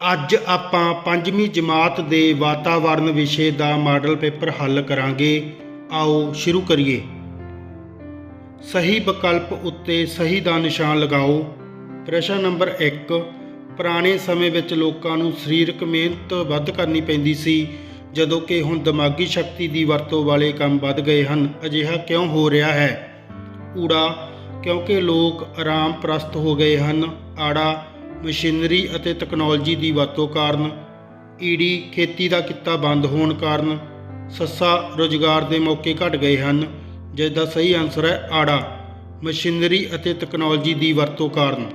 ਅੱਜ ਆਪਾਂ ਪੰਜਵੀਂ ਜਮਾਤ ਦੇ ਵਾਤਾਵਰਣ ਵਿਸ਼ੇ ਦਾ ਮਾਡਲ ਪੇਪਰ ਹੱਲ ਕਰਾਂਗੇ। ਆਓ ਸ਼ੁਰੂ ਕਰੀਏ। ਸਹੀ ਵਿਕਲਪ ਉੱਤੇ ਸਹੀ ਦਾ ਨਿਸ਼ਾਨ ਲਗਾਓ। ਪ੍ਰਸ਼ਨ ਨੰਬਰ 1 ਪੁਰਾਣੇ ਸਮੇਂ ਵਿੱਚ ਲੋਕਾਂ ਨੂੰ ਸਰੀਰਕ ਮਿਹਨਤ ਵੱਧ ਕਰਨੀ ਪੈਂਦੀ ਸੀ, ਜਦੋਂ ਕਿ ਹੁਣ ਦਿਮਾਗੀ ਸ਼ਕਤੀ ਦੀ ਵਰਤੋਂ ਵਾਲੇ ਕੰਮ ਵੱਧ ਗਏ ਹਨ। ਅਜਿਹਾ ਕਿਉਂ ਹੋ ਰਿਹਾ ਹੈ? ਊੜਾ, ਕਿਉਂਕਿ ਲੋਕ ਆਰਾਮ ਪ੍ਰਸਤ ਹੋ ਗਏ ਹਨ। ਆੜਾ ਮਸ਼ੀਨਰੀ ਅਤੇ ਤਕਨਾਲੋਜੀ ਦੀ ਵਰਤੋਂ ਕਾਰਨ ਈੜੀ ਖੇਤੀ ਦਾ ਕਿੱਤਾ ਬੰਦ ਹੋਣ ਕਾਰਨ ਸੱਸਾ ਰੋਜ਼ਗਾਰ ਦੇ ਮੌਕੇ ਘਟ ਗਏ ਹਨ, ਜਿਸ ਦਾ ਸਹੀ ਆਨਸਰ ਹੈ ਆੜਾ, ਮਸ਼ੀਨਰੀ ਅਤੇ ਤਕਨਾਲੋਜੀ ਦੀ ਵਰਤੋਂ ਕਾਰਨ।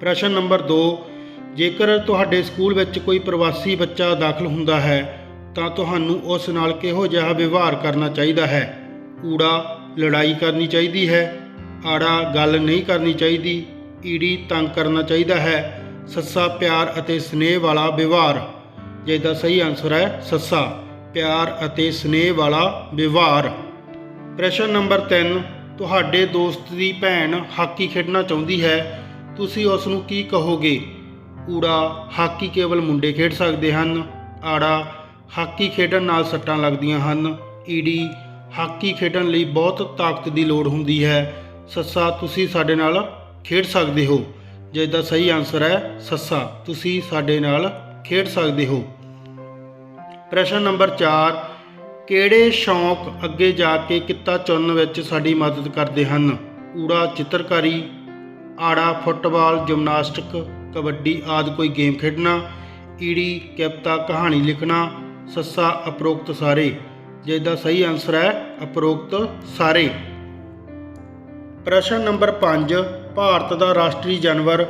ਪ੍ਰਸ਼ਨ ਨੰਬਰ 2 ਜੇਕਰ ਤੁਹਾਡੇ ਸਕੂਲ ਵਿੱਚ ਕੋਈ ਪ੍ਰਵਾਸੀ ਬੱਚਾ ਦਾਖਲ ਹੁੰਦਾ ਹੈ, ਤਾਂ ਤੁਹਾਨੂੰ ਉਸ ਨਾਲ ਕਿਹੋ ਜਿਹਾ ਵਿਵਹਾਰ ਕਰਨਾ ਚਾਹੀਦਾ ਹੈ? ਊੜਾ, ਲੜਾਈ ਕਰਨੀ ਚਾਹੀਦੀ ਹੈ? ਆੜਾ, ਗੱਲ ਨਹੀਂ ਕਰਨੀ ਚਾਹੀਦੀ? ਈੜੀ ਤੰਗ ਕਰਨਾ ਚਾਹੀਦਾ ਹੈ। ਸੱਸਾ, ਪਿਆਰ ਅਤੇ ਸਨੇਹ ਵਾਲਾ ਵਿਵਹਾਰ। ਜਿਸ ਦਾ ਸਹੀ ਆਨਸਰ ਹੈ ਸੱਸਾ, ਪਿਆਰ ਅਤੇ ਸਨੇਹ ਵਾਲਾ ਵਿਵਹਾਰ। ਪ੍ਰਸ਼ਨ ਨੰਬਰ 3 ਤੁਹਾਡੇ ਦੋਸਤ ਦੀ ਭੈਣ ਹਾਕੀ ਖੇਡਣਾ ਚਾਹੁੰਦੀ ਹੈ। ਤੁਸੀਂ ਉਸ ਨੂੰ ਕੀ ਕਹੋਗੇ? ਊੜਾ ਹਾਕੀ ਕੇਵਲ ਮੁੰਡੇ ਖੇਡ ਸਕਦੇ ਹਨ। ਆੜਾ, ਹਾਕੀ ਖੇਡਣ ਨਾਲ ਸੱਟਾਂ ਲੱਗਦੀਆਂ ਹਨ। ਈੜੀ, ਹਾਕੀ ਖੇਡਣ ਲਈ ਬਹੁਤ ਤਾਕਤ ਦੀ ਲੋੜ ਹੁੰਦੀ ਹੈ। ਸੱਸਾ, ਤੁਸੀਂ ਸਾਡੇ ਨਾਲ ਖੇਡ ਸਕਦੇ ਹੋ। ਜਿਸ ਦਾ ਸਹੀ ਆਨਸਰ ਹੈ, ਸੱਸਾ, ਤੁਸੀਂ ਸਾਡੇ ਨਾਲ ਖੇਡ ਸਕਦੇ ਹੋ। ਪ੍ਰਸ਼ਨ ਨੰਬਰ 4 ਕਿਹੜੇ ਸ਼ੌਂਕ ਅੱਗੇ ਜਾ ਕੇ ਕਿੱਤਾ ਚੁਣਨ ਵਿੱਚ ਸਾਡੀ ਮਦਦ ਕਰਦੇ ਹਨ? ਊੜਾ ਚਿੱਤਰਕਾਰੀ, ਆੜਾ, ਫੁੱਟਬਾਲ, ਜਿਮਨਾਸਟਿਕ, ਕਬੱਡੀ ਆਦਿ ਕੋਈ ਗੇਮ ਖੇਡਣਾ ਈੜੀ ਕਵਿਤਾ, ਕਹਾਣੀ ਲਿਖਣਾ, ਸੱਸਾ, ਅਪਰੋਕਤ ਸਾਰੇ। ਜਿਸ ਦਾ ਸਹੀ ਆਨਸਰ ਹੈ, ਅਪਰੋਕਤ ਸਾਰੇ। ਪ੍ਰਸ਼ਨ ਨੰਬਰ 5 ਭਾਰਤ ਦਾ ਰਾਸ਼ਟਰੀ ਜਾਨਵਰ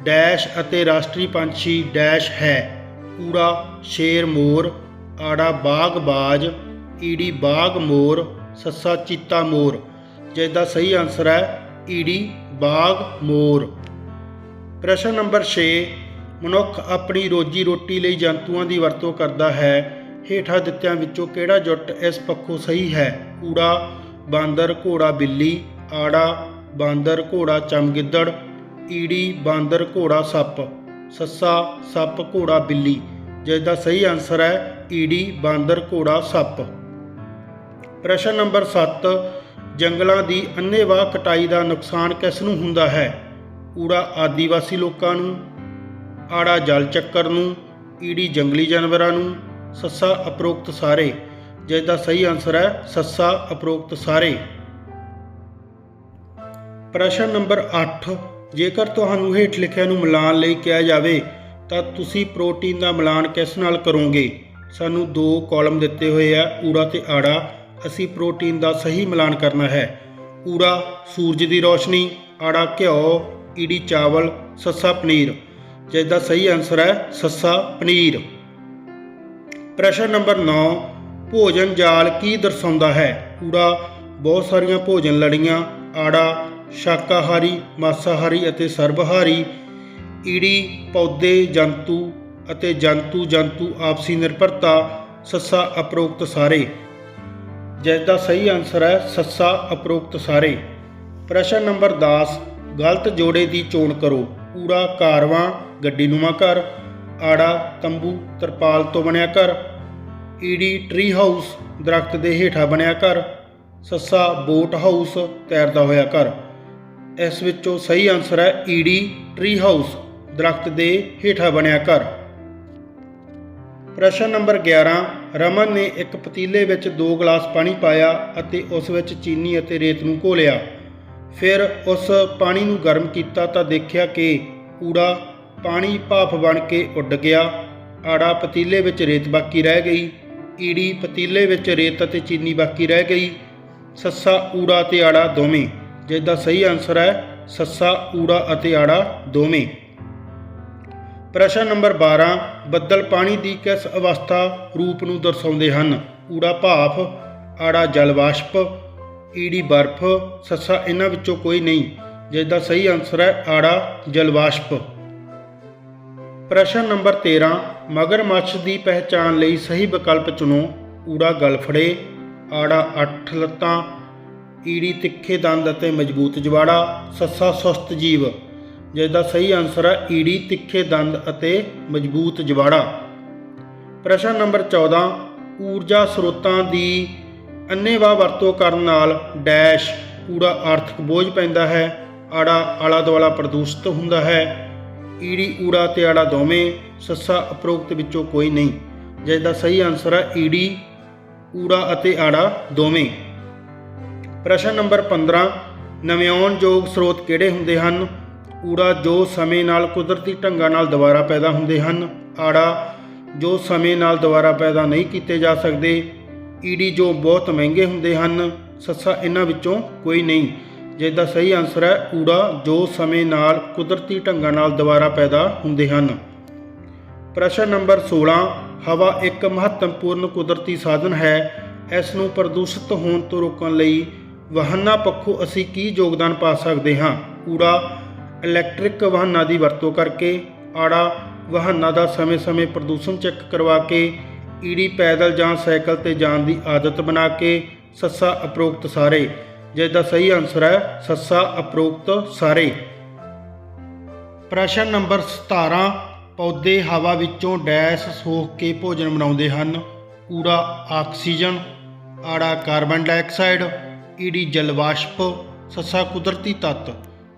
ਡੈਸ਼ ਅਤੇ ਰਾਸ਼ਟਰੀ ਪੰਛੀ ਡੈਸ਼ ਹੈ। ਊੜਾ ਸ਼ੇਰ ਮੋਰ, ਆੜਾ ਬਾਗ ਬਾਜ, ਈੜੀ ਬਾਗ ਮੋਰ, ਸੱਸਾ ਚੀਤਾ ਮੋਰ। ਜਿਸ ਦਾ ਸਹੀ ਆਨਸਰ ਹੈ ਈੜੀ ਬਾਗ ਮੋਰ। ਪ੍ਰਸ਼ਨ ਨੰਬਰ 6 ਮਨੁੱਖ ਆਪਣੀ ਰੋਜੀ ਰੋਟੀ ਲਈ ਜੰਤੂਆਂ ਦੀ ਵਰਤੋਂ ਕਰਦਾ ਹੈ। ਹੇਠਾਂ ਦਿੱਤਿਆਂ ਵਿੱਚੋਂ ਕਿਹੜਾ ਜੁੱਟ ਇਸ ਪੱਖੋਂ ਸਹੀ ਹੈ? ਕੂੜਾ, ਬਾਂਦਰ, ਘੋੜਾ, ਬਿੱਲੀ, ਆੜਾ ਬਾਂਦਰ ਘੋੜਾ ਚਮਗਿੱਦੜ, ਈੜੀ ਬਾਂਦਰ ਘੋੜਾ ਸੱਪ, ਸੱਸਾ ਸੱਪ ਘੋੜਾ ਬਿੱਲੀ ਜਿਸ ਦਾ ਸਹੀ ਆਨਸਰ ਹੈ ਈੜੀ ਬਾਂਦਰ ਘੋੜਾ ਸੱਪ। ਪ੍ਰਸ਼ਨ ਨੰਬਰ 7 ਜੰਗਲਾਂ ਦੀ ਅੰਨ੍ਹੇਵਾਹ ਕਟਾਈ ਦਾ ਨੁਕਸਾਨ ਕਿਸ ਨੂੰ ਹੁੰਦਾ ਹੈ? ਊੜਾ ਆਦੀਵਾਸੀ ਲੋਕਾਂ ਨੂੰ, ਆੜਾ ਜਲ ਚੱਕਰ ਨੂੰ, ਈੜੀ ਜੰਗਲੀ ਜਾਨਵਰਾਂ ਨੂੰ, ਸੱਸਾ ਅਪਰੋਕਤ ਸਾਰੇ ਜਿਸ ਦਾ ਸਹੀ ਆਨਸਰ ਹੈ ਸੱਸਾ ਅਪਰੋਕਤ ਸਾਰੇ। ਪ੍ਰਸ਼ਨ ਨੰਬਰ 8 ਜੇਕਰ ਤੁਹਾਨੂੰ ਹੇਠ ਲਿਖਿਆ ਨੂੰ ਮਿਲਾਨ ਲਈ ਕਿਹਾ ਜਾਵੇ, ਤਾਂ ਤੁਸੀਂ ਪ੍ਰੋਟੀਨ ਦਾ ਮਿਲਾਨ ਕਿਸ ਨਾਲ ਕਰੋਗੇ? ਸਾਨੂੰ ਦੋ ਕਾਲਮ ਦਿੱਤੇ ਹੋਏ ਆ, ਊੜਾ ਤੇ ਆੜਾ। ਅਸੀਂ ਪ੍ਰੋਟੀਨ ਦਾ ਸਹੀ ਮਿਲਾਨ ਕਰਨਾ ਹੈ। ਊੜਾ, ਸੂਰਜ ਦੀ ਰੋਸ਼ਨੀ। ਆੜਾ, ਘਿਓ। ਈੜੀ, ਚਾਵਲ। ਸੱਸਾ, ਪਨੀਰ। ਜਿਸ ਦਾ ਸਹੀ ਆਨਸਰ ਹੈ ਸੱਸਾ, ਪਨੀਰ। ਪ੍ਰਸ਼ਨ ਨੰਬਰ 9 ਭੋਜਨ ਜਾਲ ਕੀ ਦਰਸਾਉਂਦਾ ਹੈ? ਊੜਾ, ਬਹੁਤ ਸਾਰੀਆਂ ਭੋਜਨ ਲੜੀਆਂ। ਆੜਾ ਸ਼ਾਕਾਹਾਰੀ, ਮਾਸਾਹਾਰੀ ਅਤੇ ਸਰਬਹਾਰੀ ਈੜੀ, ਪੌਦੇ, ਜੰਤੂ ਅਤੇ ਜੰਤੂ ਜੰਤੂ ਆਪਸੀ ਨਿਰਭਰਤਾ, ਸੱਸਾ ਅਪਰੋਕਤ ਸਾਰੇ। ਜਿਸ ਦਾ ਸਹੀ ਆਨਸਰ ਹੈ ਸੱਸਾ ਅਪਰੋਕਤ ਸਾਰੇ। ਪ੍ਰਸ਼ਨ ਨੰਬਰ 10 ਗਲਤ ਜੋੜੇ ਦੀ ਚੋਣ ਕਰੋ। ਕੂੜਾ ਕਾਰਵਾਂ ਗੱਡੀ ਨੂੰਮਾ ਘਰ, ਆੜਾ, ਤੰਬੂ, ਤਰਪਾਲ ਤੋਂ ਬਣਿਆ ਘਰ। ਈੜੀ ਟਰੀ ਹਾਊਸ ਦਰਖਤ ਦੇ ਹੇਠਾਂ ਬਣਿਆ ਘਰ। ਸੱਸਾ ਬੋਟ ਹਾਊਸ ਤੈਰਦਾ ਹੋਇਆ ਘਰ। ਇਸ ਵਿੱਚੋਂ ਸਹੀ ਆਨਸਰ ਹੈ ਈੜੀ ਟ੍ਰੀ ਹਾਊਸ ਦਰਖਤ ਦੇ ਹੇਠਾਂ ਬਣਿਆ ਘਰ। ਪ੍ਰਸ਼ਨ ਨੰਬਰ 11 ਰਮਨ ਨੇ ਇੱਕ ਪਤੀਲੇ ਵਿੱਚ ਦੋ ਗਲਾਸ ਪਾਣੀ ਪਾਇਆ ਅਤੇ ਉਸ ਵਿੱਚ ਚੀਨੀ ਅਤੇ ਰੇਤ ਨੂੰ ਘੋਲਿਆ। ਫਿਰ ਉਸ ਪਾਣੀ ਨੂੰ ਗਰਮ ਕੀਤਾ ਤਾਂ ਦੇਖਿਆ ਕਿ ਊੜਾ ਪਾਣੀ ਭਾਫ ਬਣ ਕੇ ਉੱਡ ਗਿਆ। ਆੜਾ ਪਤੀਲੇ ਵਿੱਚ ਰੇਤ ਬਾਕੀ ਰਹਿ ਗਈ। ਈੜੀ ਪਤੀਲੇ ਵਿੱਚ ਰੇਤ ਅਤੇ ਚੀਨੀ ਬਾਕੀ ਰਹਿ ਗਈ। ਸੱਸਾ, ਊੜਾ ਤੇ ਆੜਾ ਦੋਵੇਂ। ਜਿਸ ਦਾ ਸਹੀ ਆਨਸਰ ਹੈ ਸੱਸਾ, ਊੜਾ ਅਤੇ ਆੜਾ ਦੋਵੇਂ। ਪ੍ਰਸ਼ਨ ਨੰਬਰ 12 ਬੱਦਲ ਪਾਣੀ ਦੀ ਕਿਸ ਅਵਸਥਾ ਰੂਪ ਨੂੰ ਦਰਸਾਉਂਦੇ ਹਨ? ਊੜਾ ਭਾਫ, ਆੜਾ ਜਲ ਵਾਸ਼ਪ ਈੜੀ ਬਰਫ਼, ਸੱਸਾ ਇਹਨਾਂ ਵਿੱਚੋਂ ਕੋਈ ਨਹੀਂ ਜਿਸ ਦਾ ਸਹੀ ਆਨਸਰ ਹੈ ਆੜਾ ਜਲ ਵਾਸ਼ਪ ਪ੍ਰਸ਼ਨ ਨੰਬਰ 13 ਮਗਰਮੱਛ ਦੀ ਪਹਿਚਾਣ ਲਈ ਸਹੀ ਵਿਕਲਪ ਚੁਣੋ। ਊੜਾ ਗਲਫੜੇ, ਆੜਾ ਅੱਠ ਲੱਤਾਂ ਈੜੀ ਤਿੱਖੇ ਦੰਦ ਅਤੇ ਮਜ਼ਬੂਤ ਜਵਾੜਾ, ਸੱਸਾ ਸੁਸਤ ਜੀਵ। ਜਿਸ ਦਾ ਸਹੀ ਆਨਸਰ ਹੈ ਈੜੀ, ਤਿੱਖੇ ਦੰਦ ਅਤੇ ਮਜ਼ਬੂਤ ਜਵਾੜਾ। ਪ੍ਰਸ਼ਨ ਨੰਬਰ 14 ਊਰਜਾ ਸਰੋਤਾਂ ਦੀ ਅੰਨੇਵਾਹ ਵਰਤੋਂ ਕਰਨ ਨਾਲ ਡੈਸ਼ ਊੜਾ ਆਰਥਿਕ ਬੋਝ ਪੈਂਦਾ ਹੈ, ਆੜਾ ਆਲਾ ਦੁਆਲਾ ਪ੍ਰਦੂਸ਼ਿਤ ਹੁੰਦਾ ਹੈ, ਈੜੀ, ਊੜਾ ਤੇ ਆੜਾ ਦੋਵੇਂ ਸੱਸਾ ਉਪਰੋਕਤ ਵਿੱਚੋਂ ਕੋਈ ਨਹੀਂ। ਜਿਸ ਦਾ ਸਹੀ ਆਨਸਰ ਹੈ ਈੜੀ, ਊੜਾ ਅਤੇ ਆੜਾ ਦੋਵੇਂ। ਪ੍ਰਸ਼ਨ ਨੰਬਰ 15 ਨਵਿਆਉਣਯੋਗ ਸਰੋਤ ਕਿਹੜੇ ਹੁੰਦੇ ਹਨ? ਊੜਾ ਜੋ ਸਮੇਂ ਨਾਲ ਕੁਦਰਤੀ ਢੰਗਾਂ ਨਾਲ ਦੁਬਾਰਾ ਪੈਦਾ ਹੁੰਦੇ ਹਨ। ਆੜਾ ਜੋ ਸਮੇਂ ਨਾਲ ਦੁਬਾਰਾ ਪੈਦਾ ਨਹੀਂ ਕੀਤੇ ਜਾ ਸਕਦੇ। ਈਡੀ ਜੋ ਬਹੁਤ ਮਹਿੰਗੇ ਹੁੰਦੇ ਹਨ। ਸੱਸਾ, ਇਹਨਾਂ ਵਿੱਚੋਂ ਕੋਈ ਨਹੀਂ। ਜਿਸ ਦਾ ਸਹੀ ਆਨਸਰ ਹੈ ਊੜਾ ਜੋ ਸਮੇਂ ਨਾਲ ਕੁਦਰਤੀ ਢੰਗਾਂ ਨਾਲ ਦੁਬਾਰਾ ਪੈਦਾ ਹੁੰਦੇ ਹਨ। ਪ੍ਰਸ਼ਨ ਨੰਬਰ 16 ਹਵਾ ਇੱਕ ਮਹੱਤਵਪੂਰਨ ਕੁਦਰਤੀ ਸਾਧਨ ਹੈ। ਇਸ ਨੂੰ ਪ੍ਰਦੂਸ਼ਿਤ ਹੋਣ ਤੋਂ ਰੋਕਣ ਲਈ ਵਾਹਨਾਂ ਪੱਖੋਂ ਅਸੀਂ ਕੀ ਯੋਗਦਾਨ ਪਾ ਸਕਦੇ ਹਾਂ? ਕੂੜਾ, ਇਲੈਕਟ੍ਰਿਕ ਵਾਹਨਾਂ ਦੀ ਵਰਤੋਂ ਕਰਕੇ, ਆੜਾ ਵਾਹਨਾਂ ਦਾ ਸਮੇਂ-ਸਮੇਂ ਪ੍ਰਦੂਸ਼ਣ ਚੈੱਕ ਕਰਵਾ ਕੇ ਈੜੀ ਪੈਦਲ ਜਾਂ ਸਾਈਕਲ ਤੇ ਜਾਣ ਦੀ ਆਦਤ ਬਣਾ ਕੇ, ਸੱਸਾ ਅਪਰੋਕਤ ਸਾਰੇ। ਜਿਸ ਦਾ ਸਹੀ ਆਨਸਰ ਹੈ, ਸੱਸਾ ਅਪਰੋਕਤ ਸਾਰੇ। ਪ੍ਰਸ਼ਨ ਨੰਬਰ 17 ਪੌਦੇ ਹਵਾ ਵਿੱਚੋਂ ਡੈਸ਼ ਸੋਖ ਕੇ ਭੋਜਨ ਬਣਾਉਂਦੇ ਹਨ। ਕੂੜਾ ਆਕਸੀਜਨ, ਆੜਾ ਕਾਰਬਨ ਡਾਈਆਕਸਾਈਡ ਈਡੀ ਜਲ ਵਾਸ਼ਪ ਸੱਸਾ ਕੁਦਰਤੀ ਤੱਤ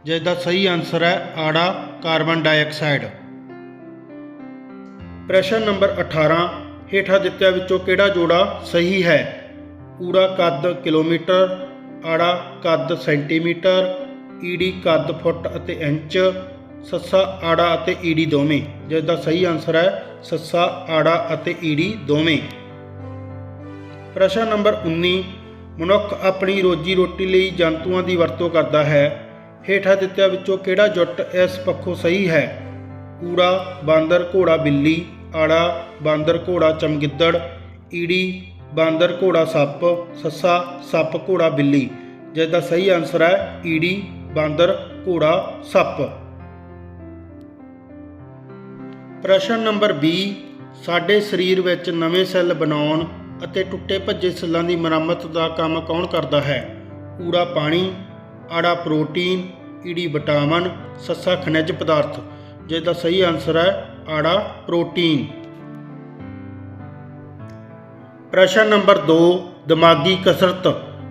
ਜਿਸ ਦਾ ਸਹੀ ਆਨਸਰ ਹੈ ਆੜਾ ਕਾਰਬਨ ਡਾਈਆਕਸਾਈਡ ਪ੍ਰਸ਼ਨ ਨੰਬਰ 18 ਹੇਠਾਂ ਦਿੱਤਿਆਂ ਵਿੱਚੋਂ ਕਿਹੜਾ ਜੋੜਾ ਸਹੀ ਹੈ? ਊੜਾ ਕੱਦ ਕਿਲੋਮੀਟਰ, ਆੜਾ ਕੱਦ ਸੈਂਟੀਮੀਟਰ ਈਡੀ ਕੱਦ ਫੁੱਟ ਅਤੇ ਇੰਚ, ਸੱਸਾ ਆੜਾ ਅਤੇ ਈਡੀ ਦੋਵੇਂ ਜਿਸ ਦਾ ਸਹੀ ਆਨਸਰ ਹੈ ਸੱਸਾ ਆੜਾ ਅਤੇ ਈਡੀ ਦੋਵੇਂ। ਪ੍ਰਸ਼ਨ ਨੰਬਰ 19 ਮਨੁੱਖ ਆਪਣੀ ਰੋਜੀ ਰੋਟੀ ਲਈ ਜੰਤੂਆਂ ਦੀ ਵਰਤੋਂ ਕਰਦਾ ਹੈ। ਹੇਠਾਂ ਦਿੱਤਿਆਂ ਵਿੱਚੋਂ ਕਿਹੜਾ ਜੁੱਟ ਇਸ ਪੱਖੋਂ ਸਹੀ ਹੈ? ਕੂੜਾ, ਬਾਂਦਰ, ਘੋੜਾ ਬਿੱਲੀ, ਆੜਾ, ਬਾਂਦਰ, ਘੋੜਾ ਚਮਗਿੱਦੜ, ਈੜੀ, ਬਾਂਦਰ, ਘੋੜਾ ਸੱਪ, ਸੱਸਾ, ਸੱਪ, ਘੋੜਾ ਬਿੱਲੀ। ਜਿਸ ਦਾ ਸਹੀ ਆਨਸਰ ਹੈ ਈੜੀ, ਬਾਂਦਰ, ਘੋੜਾ, ਸੱਪ। ਪ੍ਰਸ਼ਨ ਨੰਬਰ 20 ਸਾਡੇ ਸਰੀਰ ਵਿੱਚ ਨਵੇਂ ਸੈੱਲ ਬਣਾਉਣ ਅਤੇ ਟੁੱਟੇ ਭੱਜੇ ਸੈੱਲਾਂ ਦੀ ਮੁਰੰਮਤ ਦਾ ਕੰਮ ਕੌਣ ਕਰਦਾ ਹੈ? ਊੜਾ ਪਾਣੀ, ਆੜਾ ਪ੍ਰੋਟੀਨ, ਈੜੀ ਵਿਟਾਮਿਨ, ਸੱਸਾ ਖਣਿਜ ਪਦਾਰਥ ਜਿਸ ਦਾ ਸਹੀ ਆਨਸਰ ਹੈ ਆੜਾ ਪ੍ਰੋਟੀਨ। ਪ੍ਰਸ਼ਨ ਨੰਬਰ 2 ਦਿਮਾਗੀ ਕਸਰਤ,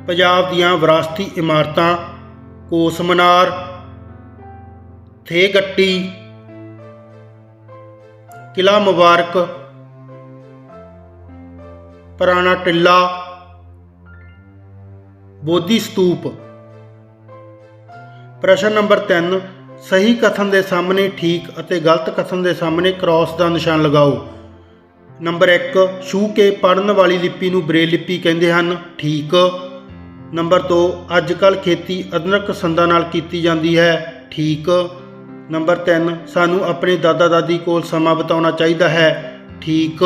ਪੰਜਾਬ ਦੀਆਂ ਵਿਰਾਸਤੀ ਇਮਾਰਤਾਂ, ਕੋਸ ਮਨਾਰ ਥੇ ਗੱਟੀ ਕਿਲਾ ਮੁਬਾਰਕ ਪੁਰਾਣਾ ਟਿੱਲਾ, ਬੋਧੀ ਸਤੂਪ। ਪ੍ਰਸ਼ਨ ਨੰਬਰ 3 ਸਹੀ ਕਥਨ ਦੇ ਸਾਹਮਣੇ ਠੀਕ ਅਤੇ ਗਲਤ ਕਥਨ ਦੇ ਸਾਹਮਣੇ ਕ੍ਰਾਸ ਦਾ ਨਿਸ਼ਾਨ ਲਗਾਓ। ਨੰਬਰ 1 ਛੂ ਕੇ ਪੜਨ ਵਾਲੀ ਲਿਪੀ ਨੂੰ ਬ੍ਰੇਲ ਲਿਪੀ ਕਹਿੰਦੇ ਹਨ, ਠੀਕ। ਨੰਬਰ 2 ਅੱਜ ਕੱਲ ਖੇਤੀ ਆਧੁਨਿਕ ਸੰਦਾਂ ਨਾਲ ਕੀਤੀ ਜਾਂਦੀ ਹੈ, ਠੀਕ। ਨੰਬਰ 3 ਸਾਨੂੰ ਆਪਣੇ ਦਾਦਾ ਦਾਦੀ ਕੋਲ ਸਮਾਂ ਬਿਤਾਉਣਾ ਚਾਹੀਦਾ ਹੈ, ਠੀਕ।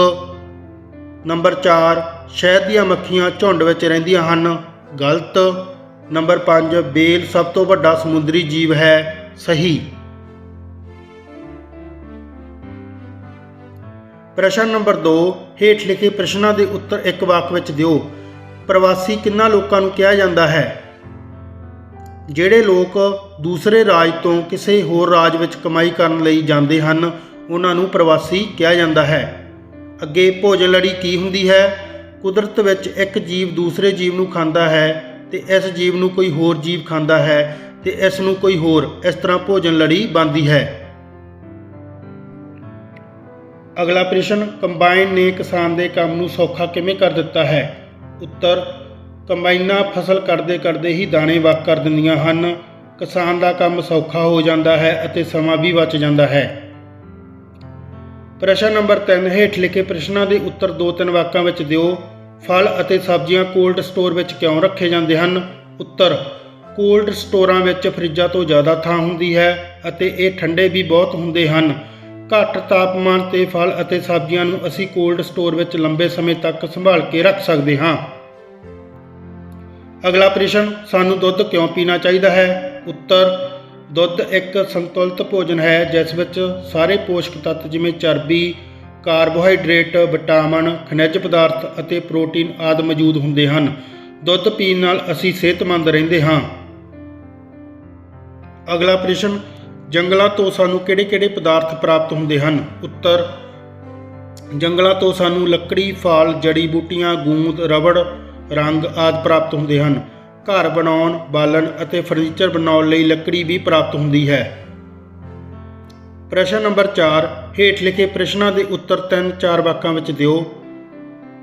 ਨੰਬਰ 4 ਸ਼ਹਿਦ ਦੀਆਂ ਮੱਖੀਆਂ ਝੁੰਡ ਵਿੱਚ ਰਹਿੰਦੀਆਂ ਹਨ। ਗਲਤ। ਨੰਬਰ 5 ਬੇਲ ਸਭ ਤੋਂ ਵੱਡਾ ਸਮੁੰਦਰੀ ਜੀਵ ਹੈ। ਸਹੀ। ਪ੍ਰਸ਼ਨ ਨੰਬਰ 2 ਹੇਠ ਲਿਖੇ ਪ੍ਰਸ਼ਨਾਂ ਦੇ ਉੱਤਰ ਇੱਕ ਵਾਕ ਵਿੱਚ ਦਿਓ। ਪ੍ਰਵਾਸੀ ਕਿੰਨਾ ਲੋਕਾਂ ਨੂੰ ਕਿਹਾ ਜਾਂਦਾ ਹੈ? ਜਿਹੜੇ ਲੋਕ ਦੂਸਰੇ ਰਾਜ ਤੋਂ ਕਿਸੇ ਹੋਰ ਰਾਜ ਵਿੱਚ ਕਮਾਈ ਕਰਨ ਲਈ ਜਾਂਦੇ ਹਨ, ਉਹਨਾਂ ਨੂੰ ਪ੍ਰਵਾਸੀ ਕਿਹਾ ਜਾਂਦਾ ਹੈ। ਅੱਗੇ ਭੋਜਨ ਲੜੀ ਕੀ ਹੁੰਦੀ ਹੈ? ਕੁਦਰਤ ਵਿੱਚ ਇੱਕ ਜੀਵ ਦੂਸਰੇ ਜੀਵ ਨੂੰ ਖਾਂਦਾ ਹੈ ਤੇ ਇਸ ਜੀਵ ਨੂੰ ਕੋਈ ਹੋਰ ਜੀਵ ਖਾਂਦਾ ਹੈ ਤੇ ਇਸ ਨੂੰ ਕੋਈ ਹੋਰ, ਇਸ ਤਰ੍ਹਾਂ ਭੋਜਨ ਲੜੀ ਬਣਦੀ ਹੈ। ਅਗਲਾ ਪ੍ਰਸ਼ਨ, ਕੰਬਾਈਨ ਨੇ ਕਿਸਾਨ ਦੇ ਕੰਮ ਨੂੰ ਸੌਖਾ ਕਿਵੇਂ ਕਰ ਦਿੱਤਾ ਹੈ? ਉੱਤਰ, ਕੰਬਾਈਨਾਂ ਫਸਲ ਕੱਟਦੇ ਕੱਟਦੇ ਹੀ ਦਾਣੇ ਵੱਖ ਕਰ ਦਿੰਦੀਆਂ ਹਨ। ਕਿਸਾਨ ਦਾ ਕੰਮ ਸੌਖਾ ਹੋ ਜਾਂਦਾ ਹੈ ਅਤੇ ਸਮਾਂ ਵੀ ਬਚ ਜਾਂਦਾ ਹੈ। ਪ੍ਰਸ਼ਨ ਨੰਬਰ 3 ਹੇਠ ਲਿਖੇ ਪ੍ਰਸ਼ਨਾਂ ਦੇ ਉੱਤਰ ਦੋ ਤਿੰਨ ਵਾਕਾਂ ਵਿੱਚ ਦਿਓ। ਫਲ ਅਤੇ ਸਬਜ਼ੀਆਂ ਕੋਲਡ ਸਟੋਰ ਵਿੱਚ ਕਿਉਂ ਰੱਖੇ ਜਾਂਦੇ ਹਨ? ਉੱਤਰ, ਕੋਲਡ ਸਟੋਰਾਂ ਵਿੱਚ ਫਰਿੱਜਾਂ ਤੋਂ ਜ਼ਿਆਦਾ ਥਾਂ ਹੁੰਦੀ ਹੈ ਅਤੇ ਇਹ ਠੰਡੇ ਵੀ ਬਹੁਤ ਹੁੰਦੇ ਹਨ। ਘੱਟ ਤਾਪਮਾਨ ਤੇ ਫਲ ਅਤੇ ਸਬਜ਼ੀਆਂ ਨੂੰ ਅਸੀਂ ਕੋਲਡ ਸਟੋਰ ਵਿੱਚ ਲੰਬੇ ਸਮੇਂ ਤੱਕ ਸੰਭਾਲ ਕੇ ਰੱਖ ਸਕਦੇ ਹਾਂ। ਅਗਲਾ ਪ੍ਰਸ਼ਨ, ਸਾਨੂੰ ਦੁੱਧ ਕਿਉਂ ਪੀਣਾ ਚਾਹੀਦਾ ਹੈ? ਉੱਤਰ ਦੁੱਧ ਇੱਕ ਸੰਤੁਲਿਤ ਭੋਜਨ ਹੈ, ਜਿਸ ਵਿੱਚ ਸਾਰੇ ਪੋਸ਼ਕ ਤੱਤ ਜਿਵੇਂ ਚਰਬੀ, ਕਾਰਬੋਹਾਈਡਰੇਟ, ਵਿਟਾਮਿਨ, ਖਣਿਜ ਪਦਾਰਥ ਅਤੇ ਪ੍ਰੋਟੀਨ ਆਦਿ ਮੌਜੂਦ ਹੁੰਦੇ ਹਨ। ਦੁੱਧ ਪੀਣ ਨਾਲ ਅਸੀਂ ਸਿਹਤਮੰਦ ਰਹਿੰਦੇ ਹਾਂ। ਅਗਲਾ ਪ੍ਰਸ਼ਨ, ਜੰਗਲਾਂ ਤੋਂ ਸਾਨੂੰ ਕਿਹੜੇ-ਕਿਹੜੇ ਪਦਾਰਥ ਪ੍ਰਾਪਤ ਹੁੰਦੇ ਹਨ? ਉੱਤਰ, ਜੰਗਲਾਂ ਤੋਂ ਸਾਨੂੰ ਲੱਕੜੀ, ਫਲ, ਜੜੀ ਬੂਟੀਆਂ, ਗੂੰਦ, ਰਬੜ, ਰੰਗ ਆਦਿ ਪ੍ਰਾਪਤ ਹੁੰਦੇ ਹਨ। ਘਰ ਬਣਾਉਣ, ਬਾਲਣ ਅਤੇ ਫਰਨੀਚਰ ਬਣਾਉਣ ਲਈ ਲੱਕੜੀ ਵੀ ਪ੍ਰਾਪਤ ਹੁੰਦੀ ਹੈ। ਪ੍ਰਸ਼ਨ ਨੰਬਰ 4 ਹੇਠ ਲਿਖੇ ਪ੍ਰਸ਼ਨਾਂ ਦੇ ਉੱਤਰ 3-4 ਵਾਕਾਂ ਵਿੱਚ ਦਿਓ।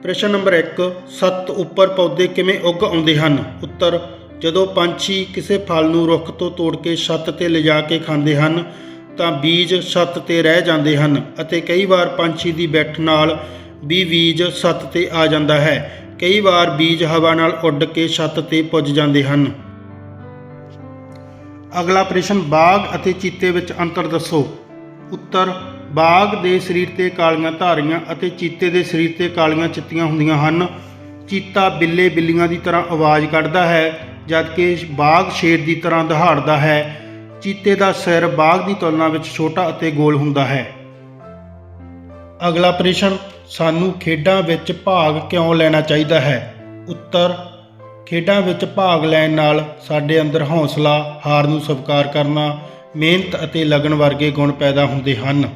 ਪ੍ਰਸ਼ਨ ਨੰਬਰ 1 ਸੱਤ ਉੱਪਰ ਪੌਦੇ ਕਿਵੇਂ ਉੱਗ ਆਉਂਦੇ ਹਨ? ਉੱਤਰ, ਜਦੋਂ ਪੰਛੀ ਕਿਸੇ ਫਲ ਨੂੰ ਰੁੱਖ ਤੋਂ ਤੋੜ ਕੇ ਛੱਤ ਤੇ ਲਿਜਾ ਕੇ ਖਾਂਦੇ ਹਨ, ਤਾਂ ਬੀਜ ਛੱਤ ਤੇ ਰਹਿ ਜਾਂਦੇ ਹਨ ਅਤੇ ਕਈ ਵਾਰ ਪੰਛੀ ਦੀ ਬੈਠ ਨਾਲ ਵੀ ਬੀਜ ਛੱਤ ਤੇ ਆ ਜਾਂਦਾ ਹੈ। ਕਈ ਵਾਰ ਬੀਜ ਹਵਾ ਨਾਲ ਉੱਡ ਕੇ ਛੱਤ ਤੇ ਪੁੱਜ ਜਾਂਦੇ ਹਨ। ਅਗਲਾ ਪ੍ਰਸ਼ਨ, ਬਾਗ ਅਤੇ ਚੀਤੇ ਵਿੱਚ ਅੰਤਰ ਦੱਸੋ। ਉੱਤਰ, ਬਾਗ ਦੇ ਸਰੀਰ ਤੇ ਕਾਲੀਆਂ ਧਾਰੀਆਂ ਅਤੇ ਚੀਤੇ ਦੇ ਸਰੀਰ ਤੇ ਕਾਲੀਆਂ ਚਿੱਤੀਆਂ ਹੁੰਦੀਆਂ ਹਨ। ਚੀਤਾ ਬਿੱਲੇ ਬਿੱਲੀਆਂ ਦੀ ਤਰ੍ਹਾਂ ਆਵਾਜ਼ ਕੱਢਦਾ ਹੈ, ਜਦਕਿ ਬਾਗ ਸ਼ੇਰ ਦੀ ਤਰ੍ਹਾਂ ਦਹਾੜਦਾ ਹੈ। ਚੀਤੇ ਦਾ ਸਿਰ ਬਾਗ ਦੀ ਤੁਲਨਾ ਵਿੱਚ ਛੋਟਾ ਅਤੇ ਗੋਲ ਹੁੰਦਾ ਹੈ। ਅਗਲਾ ਪ੍ਰਸ਼ਨ ਸਾਨੂੰ ਖੇਡਾਂ ਵਿੱਚ ਭਾਗ ਕਿਉਂ ਲੈਣਾ ਚਾਹੀਦਾ ਹੈ? ਉੱਤਰ, ਖੇਡਾਂ ਵਿੱਚ ਭਾਗ ਲੈਣ ਨਾਲ ਸਾਡੇ ਅੰਦਰ ਹੌਸਲਾ, ਹਾਰ ਨੂੰ ਸਵੀਕਾਰ ਕਰਨਾ, ਮਿਹਨਤ ਅਤੇ ਲਗਨ ਵਰਗੇ ਗੁਣ ਪੈਦਾ ਹੁੰਦੇ ਹਨ।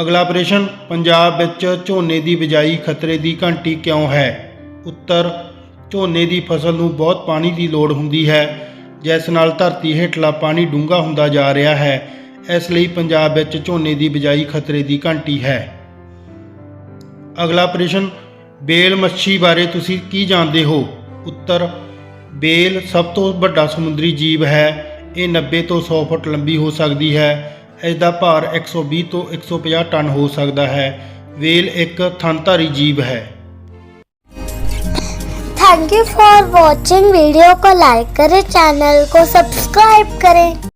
ਅਗਲਾ ਪ੍ਰਸ਼ਨ, ਪੰਜਾਬ ਵਿੱਚ ਝੋਨੇ ਦੀ ਬਿਜਾਈ ਖਤਰੇ ਦੀ ਘੰਟੀ ਕਿਉਂ ਹੈ? ਉੱਤਰ, ਝੋਨੇ ਦੀ ਫਸਲ ਨੂੰ ਬਹੁਤ ਪਾਣੀ ਦੀ ਲੋੜ ਹੁੰਦੀ ਹੈ, ਜਿਸ ਨਾਲ ਧਰਤੀ ਹੇਠਲਾ ਪਾਣੀ ਡੂੰਘਾ ਹੁੰਦਾ ਜਾ ਰਿਹਾ ਹੈ। ਇਸ ਲਈ ਪੰਜਾਬ ਵਿੱਚ ਝੋਨੇ ਦੀ ਬਿਜਾਈ ਖਤਰੇ ਦੀ ਘੰਟੀ ਹੈ। ਅਗਲਾ ਪ੍ਰਸ਼ਨ ਬੇਲ ਮੱਛੀ ਬਾਰੇ ਤੁਸੀਂ ਕੀ ਜਾਣਦੇ ਹੋ ਉੱਤਰ ਬੇਲ ਸਭ ਤੋਂ ਵੱਡਾ ਸਮੁੰਦਰੀ ਜੀਵ ਹੈ ਇਹ 90 ਤੋਂ 100 ਫੁੱਟ ਲੰਬੀ ਹੋ ਸਕਦੀ ਹੈ ਇਸ ਦਾ ਭਾਰ 120 ਤੋਂ 150 ਟਨ ਹੋ ਸਕਦਾ ਹੈ ਵੇਲ ਇੱਕ ਥਣਧਾਰੀ ਜੀਵ ਹੈ thank you for watching video को लाइक करें चैनल को सब्सक्राइब करें